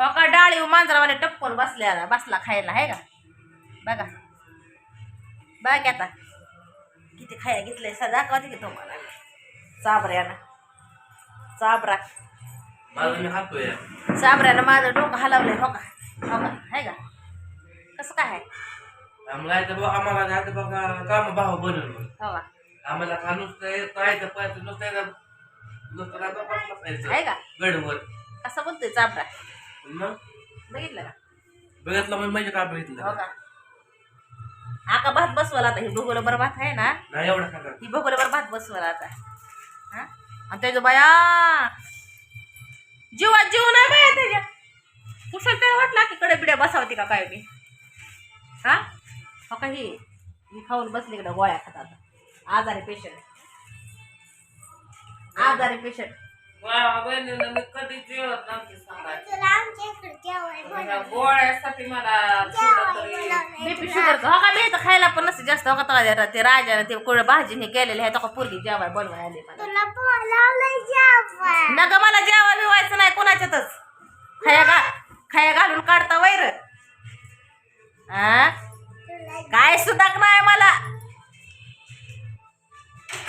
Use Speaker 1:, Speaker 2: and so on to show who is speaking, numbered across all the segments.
Speaker 1: हो का? डाळी मांजरावाने टप्पल बसल्या बसला खायला आहे का? बघा. बघा की आता किती खाया घेतलंय सा दाखवते की तुम्हाला. चाबऱ्यानं. चाबरा. चाबऱ्यानं माझं डोकं हलवलंय हो का? हो का? आहे का? कसं काय आहे?
Speaker 2: आम्हाला जायचं बघा काम भाव बनवलं
Speaker 1: हो का?
Speaker 2: आम्हाला खा नुसतं गडवर
Speaker 1: कसं बोलतोय चाबरा.
Speaker 2: मग?
Speaker 1: बघितलं का?
Speaker 2: बघितलं म्हणजे म्हणजे काय
Speaker 1: हो
Speaker 2: बघितलं
Speaker 1: का आका भात बसवला आता? ही भूगोल बरं भात आहे ना?
Speaker 2: नाही एवढं खाणार
Speaker 1: ही भूगोल बरं भात बसवला आता. हा? आणि त्याचं बाया जीवात जीव नाही बाया त्याच्या. कुशल त्याला वाटला की कडे बिड्या बसावती का काय मी हा? हो का ही? ही खाऊन बसली इकडं गोळ्या खातात. आजारी पेशंट आजारी पेशंट
Speaker 3: बहिणीनं मी कधी जेवत नव्हती सांगायचं
Speaker 4: तुला आमच्या इकडे जेवाय
Speaker 3: मला गोळ्यासाठी मला थोडं तरी.
Speaker 1: बीपी शुगर हो का मी तर खायला पण नसते जास्त. हो का ते राजाने ते कोळ भाजीने केलेले आहे. तो का पोरगी जेवाय बनवाय आले मला. नग मला जेवा बिवायचं नाही. कोणाच्यातच? खाया घा खाया घालून काढता वैर. हा काय सुद्धा नाही मला?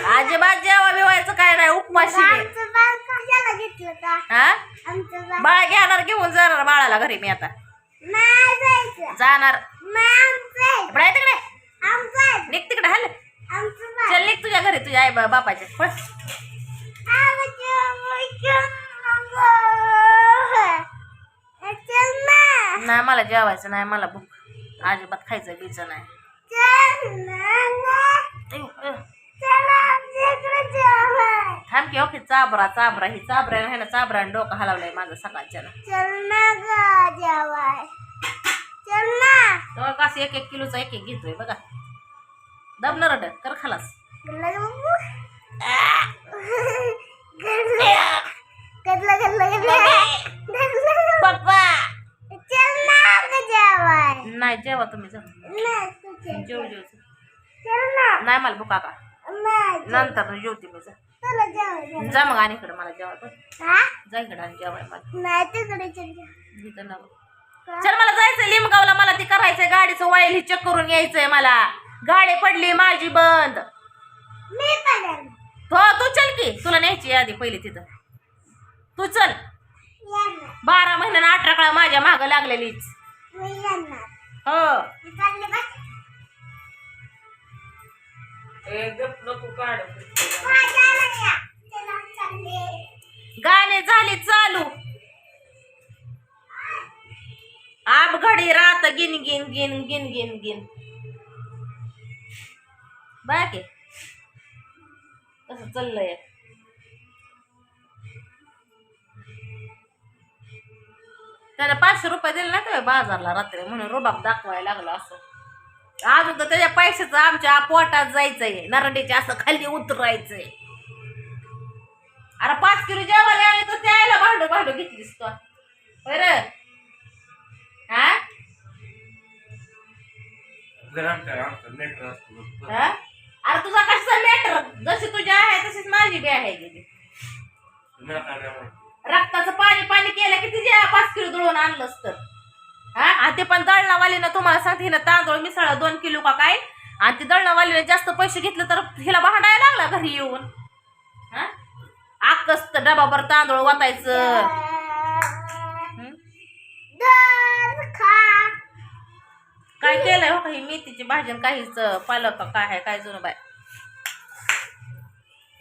Speaker 1: अजिबात जेवा बिवायचं काय नाही.
Speaker 4: आमचं बाळ कशाला घेतलं का
Speaker 1: हा?
Speaker 4: आमचं बाळ
Speaker 1: बाळ घेणार घेऊन जाणार बाळाला घरी मी आता?
Speaker 4: नाही जायचं.
Speaker 1: जाणार.
Speaker 4: नाही आमचं आहे.
Speaker 1: इकडे आहे तिकडे.
Speaker 4: आमचं आहे.
Speaker 1: निघ तिकडे हल.
Speaker 4: आमचं बाळ.
Speaker 1: चल निघ तुझ्या घरी तुझ्या आई बा- बापाच्या. पळ.
Speaker 4: चल ना.
Speaker 1: नाही मला जेवायचं नाही मला भूक. अजिबात खायचं बिचं नाही.
Speaker 4: चल ना. चला आमच्या इकडे जेवाय
Speaker 1: थांब की ओके चाबरा चाबरा ही चाबरा आहे ना चाबराने डोकं हलवलंय माझं सकाळच्या
Speaker 4: ना ना.
Speaker 1: तर कसं एक एक किलोचा एक एक घेतोय बघा. दबलं रड कर खालास.
Speaker 4: ना
Speaker 1: नाही जेवा तुम्ही. जेव. जेव.
Speaker 4: ना.
Speaker 1: नाही मला भुका का
Speaker 4: नाही
Speaker 1: नंतर जेवते मी जा.
Speaker 4: तुला
Speaker 1: जा मग आणि इकडे मला जेवाय पण
Speaker 4: हा
Speaker 1: जा इकडे आणि जेवाय मला
Speaker 4: नाही तिकडे चल
Speaker 1: इथं नको चल मला जायचंय लिमगावला. मला ती करायचंय. गाडीचं वाईल ही चेक करून यायचंय मला. गाडी पडली माझी बंद.
Speaker 4: मी पण येणार.
Speaker 1: तो तू चल की. तुला न्यायची आधी पहिली तिथं. तू चल.
Speaker 4: येणार.
Speaker 1: बारा महिन्यानं अठरा काळा माझ्या मागं लागलेलीच.
Speaker 4: मी येणार.
Speaker 1: हो.
Speaker 4: मी चालले बस.
Speaker 3: ए, गप नको काढ
Speaker 4: माझ्याला या चला चालले
Speaker 1: गाणे झाले चालू. आब घडी रात गिन गिन गिन गिन गिन गिन. बाकी कसं चाललंय. त्याला पाचशे रुपये दिले ना ते बाजारला रात्री म्हणून रुबाब दाखवायला लागला असं. अजून तर त्याच्या पैशाचं आमच्या पोटात जायचंय. नरडीच्या असं खाली उतरायचंय. अरे पाच किलो जेवायला आले तर त्याला भांडू भांडू घेतलीस तो. बरं. हा? अरे तुझा कसा मॅटर जशी तुझी आहे तशीच माझी बी आहे गेली. रक्ताचं पाणी पाणी केलं की तिचे पाच किलो दळून आणलंच तर. हा? ते पण दळणावालीनं तुम्हाला सांगते हिनं तांदूळ मिसळ दोन किलो का काय? आणि ती दळणावालीनं जास्त पैसे घेतले तर हिला भांडायला लागला घरी येऊन. हा? आकच तर डबाभर तांदूळ हं?
Speaker 4: खा
Speaker 1: काय केलंय हो काही मेथीची भाजी आणि काहीच पालक काय आहे काय जुनं बाय?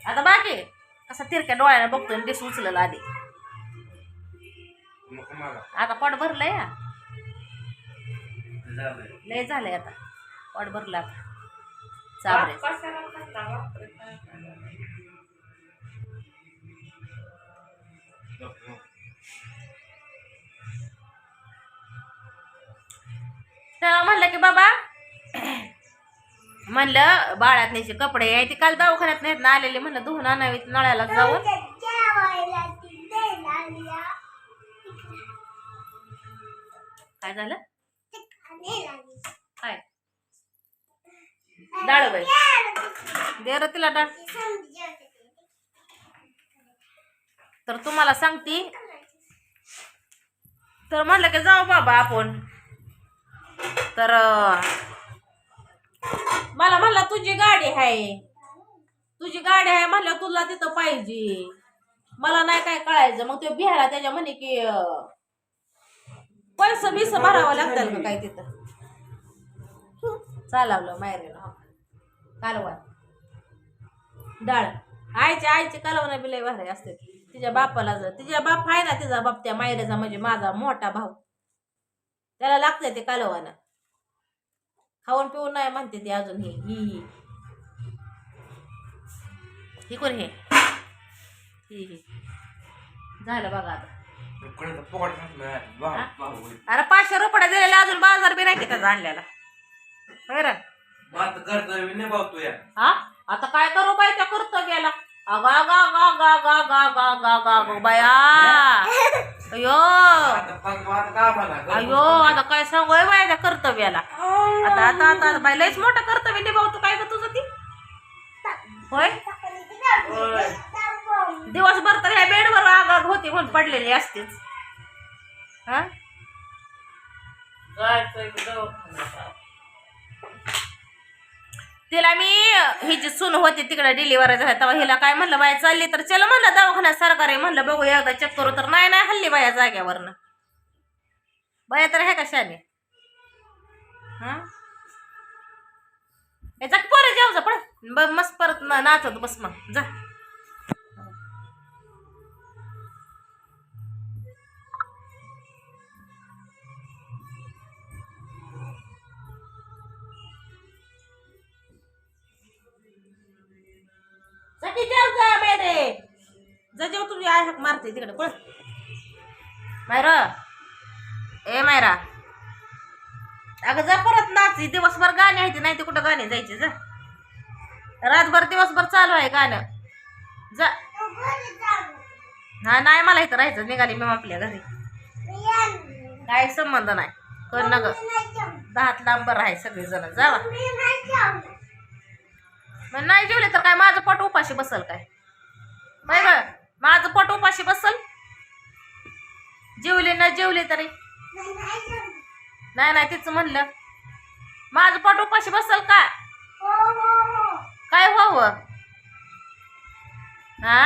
Speaker 1: आता बाकी कसा तिरक्या डोळ्याने बघतोय डिश उचलेलं आधी. आता पोट भरलंय
Speaker 2: झालंय.
Speaker 1: लय झालंय आता. पोट भरलं आता. चाबरे. म्हणलं की बाबा म्हणलं बाळात न्यायचे कपडे आहे ते काल दवाखान्यात नाहीत ना आलेले म्हणलं धुवून आणावीत नळ्याला जाऊन. काय झालं. काय डाळ बाई दे रे तिला डाळ. तर तुम्हाला सांगती तर म्हणलं की जाऊ बाबा आपण तर मला म्हणला तुझी गाडी आहे तुझी गाडी आहे म्हणलं तुला तिथं पाहिजे. मला नाही काय कळायचं. मग ते बिहारा त्याच्या म्हणे की पैसे बिस भरावं लागतं का काय तिथं? चालवलं मायरेला हो. कालवा डाळ. आईचे आईची कालवण बिलय भारी असते तिच्या बापाला जर तिच्या बाप आहे ना तिचा बाप त्या मायरेचा म्हणजे माझा मोठा भाऊ. त्याला लागतंय ते कालवाना खाऊन पिऊन नाही म्हणते ती अजून ही. ही. ही ही कोण हे? ही ही. झालं बघा आता. अरे पाचशे रुपये दिलेला अजून बाजार बी नाही की त्याचा आणलेला बरं हा? आता काय करू बाई त्या करतो गेला. अगा गा गा गा गा गा गा गा गा गा बाया. अयो
Speaker 2: आता पण आता
Speaker 1: अयो काय सांगू बाया त्या कर्तव्याला. आता आता आता बाई लयच मोठं कर्तव्य निभावतो काय ग तुझं ती? होय? दिवसभर तर ह्या बेडवर आग होती म्हणून पडलेली असतेच. हा?
Speaker 3: जायचं
Speaker 1: तिला मी हिची सून होती तिकडे डिलिव्हरी झाल्या तेव्हा हिला काय म्हणलं बाया चालली तर चला म्हणलं दवाखान्यात सरकारी म्हणलं बघू एकदा चेक करू. तर नाही नाही हल्ली बाया जाग्यावरनं बाया तर आहे का शाने? हा? ए, जा की जा पण ब मस्त परत नाचत बस मग जा. जा की जेव जा मेरे जा जेव तुझी आई हाक मारते तिकडे. पळ. मायरा. ए मायरा. अगं जा परत नाच. दिवसभर गाणी आहे नाही ते कुठं गाणी जायचे जा. रातभर दिवसभर चालू आहे गाणं. जा. हा नाही मला इथं राहायचं. निघाली मी आपल्या घरी. काय संबंध नाही. कर ना ग. दहात लांबर आहे सगळेजण. जावा. मग नाही जेवले तर काय? माझं पोट उपाशी बसल काय? बाय ग माझं पोट उपाशी बसल? जेवले ना जेवले तरी? नाही नाही तिचं म्हणलं. माझं पोट उपाशी बसल का? काय व्हावं? हा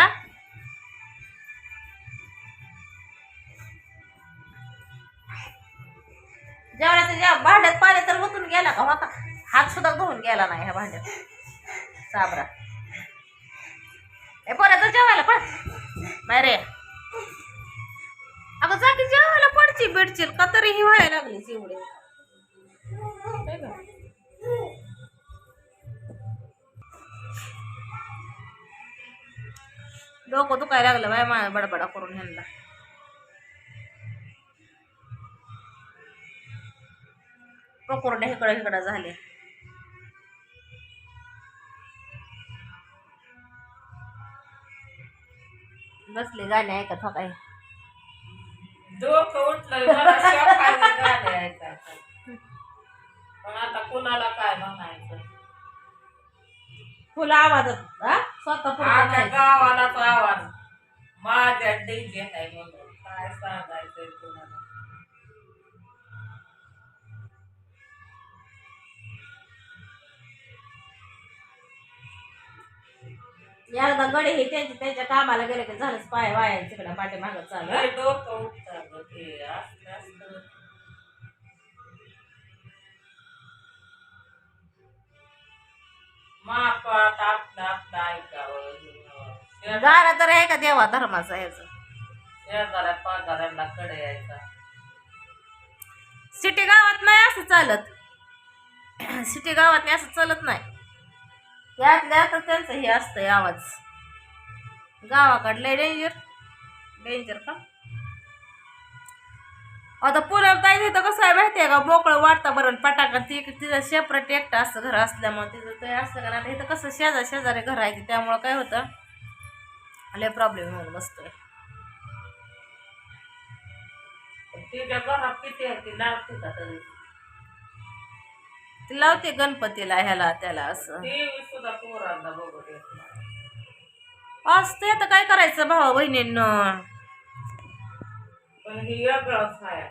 Speaker 1: जेवणाचं जेव भांड्यात पाणी तर ओतून गेला का हो का? हात सुद्धा धुवून गेला नाही ह्या भांड्यात. साबरा. ए पोराचं जेवायला पड नाही रे. अगं जा की जेवायला पडची बिडचील का तरी ही व्हायला लागलीच एवढे. डोकं दुखायला लागलं बाय मा बडबडा करून ह्यांना. पकोरड्या इकडं इकडं झाले. बसले गाणे ऐकत हो काय?
Speaker 3: डोकं उठलं मला शोकाने गाणे ऐकायचं. पण आता कुणाला काय म्हणायचं?
Speaker 1: फुल आवाजात हा? स्वतः पुरतं
Speaker 3: आता. गावालाच आवाज. माझ्या डीजे आहे म्हणून. काय सांगायचंय
Speaker 1: एकदा गडे हे त्यांच्या त्यांच्या कामाला गेले की झालंच पाय वाया तिकडे पाठी मागत चालू
Speaker 3: लय डोकं उठतं गं ते असलं असलं. मापात आपलं आपलं ऐकावं शेजार-
Speaker 1: गाणं तर आहे का देवा धर्माचं ह्याचं
Speaker 3: शेजाऱ्या पाजाऱ्यांना कडे यायचा.
Speaker 1: सिटी गावात नाही असं चालत. सिटी गावात नाही असं चालत नाही. यातल्या आता त्यांचं हे असतंय आवाज. गावाकडलं डेंजर डेंजर का? आता पुण्यात ताई तिथं कसं आहे माहिती आहे का? मोकळं वातावरण पटाका ती तिचं शेपरेट एकटं असतं घर असल्यामुळे तिथं ते असतं का नाही इथं कसं शेजार शेजारी घर आहे त्यामुळं काय होतं? लय प्रॉब्लेम होऊन बसतोय.
Speaker 3: तिच्या घरात किती आहे ती लागते का तरी?
Speaker 1: ती लावते गणपतीला ह्याला त्याला असं. असते आता काय करायचं भावा बहिणींनो?
Speaker 3: पण ही आहे